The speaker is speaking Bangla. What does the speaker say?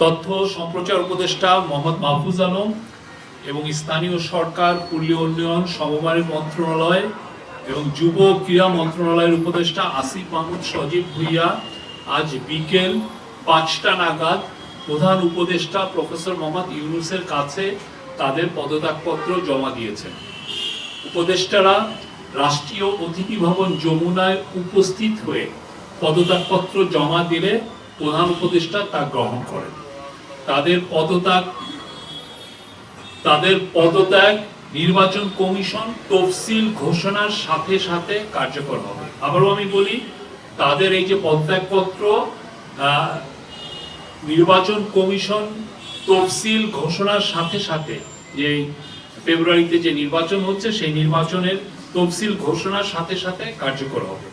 তথ্য সম্প্রচার উপদেষ্টা মোহাম্মদ মাহফুজ আলম এবং স্থানীয় সরকার, পল্লী উন্নয়ন, সমবায় মন্ত্রণালয় এবং যুব ক্রীড়া মন্ত্রণালয়ের উপদেষ্টা আসিফ মাহমুদ, সজীব ভুইয়া আজ বিকেল পাঁচটা নাগাদ প্রধান উপদেষ্টা প্রফেসর মোহাম্মদ ইউনুসের কাছে তাদের পদত্যাগপত্র জমা দিয়েছেন। উপদেষ্টারা রাষ্ট্রীয় অতিথি ভবন যমুনায় উপস্থিত হয়ে পদত্যাগপত্র জমা দিলে প্রধান উপদেষ্টা তা গ্রহণ করেন। তাদের পদত্যাগ তাদের পদত্যাগ নির্বাচন কমিশন তফসিল ঘোষণার সাথে সাথে কার্যকর হবে। আবারও আমি বলি, তাদের এই যে পদত্যাগপত্র নির্বাচন কমিশন তফসিল ঘোষণার সাথে সাথে যে ফেব্রুয়ারিতে যে নির্বাচন হচ্ছে, সেই নির্বাচনের তফসিল ঘোষণার সাথে সাথে কার্যকর হবে।